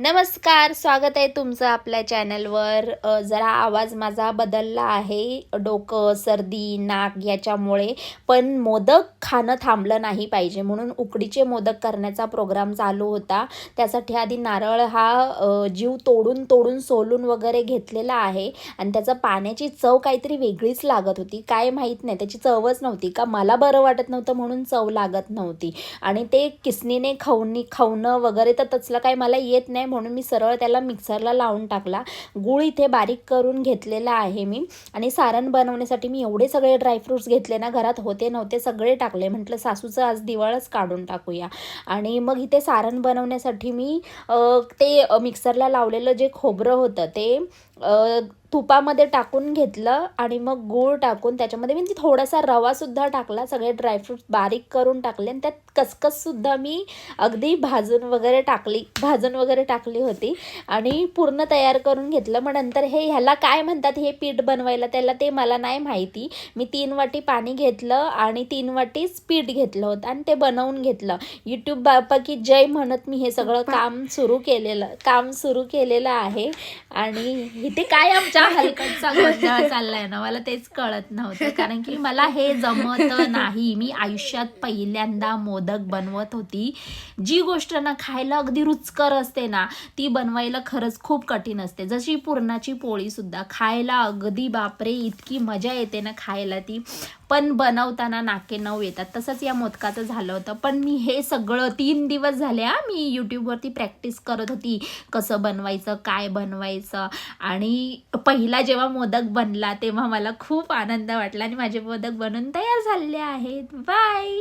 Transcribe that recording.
नमस्कार स्वागत आहे तुमचं आपल्या चॅनलवर. जरा आवाज माझा बदलला आहे. डोकं सर्दी नाक याच्यामुळे पण मोदक खाणं थांबलं नाही पाहिजे म्हणून उकडीचे मोदक करण्याचा प्रोग्राम चालू होता. त्यासाठी आधी नारळ हा जीव तोडून तोडून सोलून वगैरे घेतलेला आहे आणि त्याचं पाण्याची चव काहीतरी वेगळीच लागत होती. काय माहीत नाही त्याची चवच नव्हती का? मला बरं वाटत नव्हतं म्हणून चव लागत नव्हती. आणि ते किसनीने खवणी खवणं वगैरे तर तसलं काही मला येत नाही म्हणून मी सरळ त्याला मिक्सरला लावून टाकला. गूळ इथे बारीक करून घेतलेला आहे मी. आणि सारण बनवण्यासाठी मी एवढे सगळे ड्रायफ्रुट्स घेतले ना घरात होते नव्हते सगळे टाकले. म्हटलं सासूचं आज दिवाळच काढून टाकूया. आणि मग इथे सारण बनवण्यासाठी मी ते मिक्सरला लावलेलं जे खोबरं होतं ते तुपामध्ये टाकून घेतलं आणि मग गूळ टाकून त्याच्यामध्ये मी थोडासा रवासुद्धा टाकला. सगळे ड्रायफ्रूट्स बारीक करून टाकले आणि त्यात कसकससुद्धा मी अगदी भाजून वगैरे टाकली भाजून वगैरे टाकली होती आणि पूर्ण तयार करून घेतलं. मग नंतर हे ह्याला काय म्हणतात? हे पीठ बनवायला त्याला ते मला नाही माहिती. मी तीन वाटी पाणी घेतलं आणि तीन वाटीच पीठ घेतलं होतं आणि ते बनवून घेतलं. यूट्यूब बापा की जय म्हणत मी हे सगळं काम सुरू केलेलं काम सुरू केलेलं आहे. आणि इथे काय आमच्या हलकटचा गोंधळ चाललाय ना मला तेच कळत नव्हतं. कारण की मला हे जमत नाही. मी आयुष्यात पहिल्यांदा मोदक बनवत होती. जी गोष्ट ना खायला अगदी रुचकर असते ना ती बनवायला खरंच खूप कठीण असते. जशी पुरणाची पोळी सुद्धा खायला अगदी बापरे इतकी मजा येते ना खायला ती. पण बनवताना नाके नऊ येतात. तसंच या मोदकाचं झालं होतं. पण मी हे सगळं तीन दिवस झाले हा मी यूट्यूबवरती प्रॅक्टिस करत होती कसं बनवायचं काय बनवायचं. आणि पहिला जेव्हा मोदक बनला तेव्हा मला खूप आनंद वाटला आणि माझे मोदक बनून तयार झालेले आहेत. बाय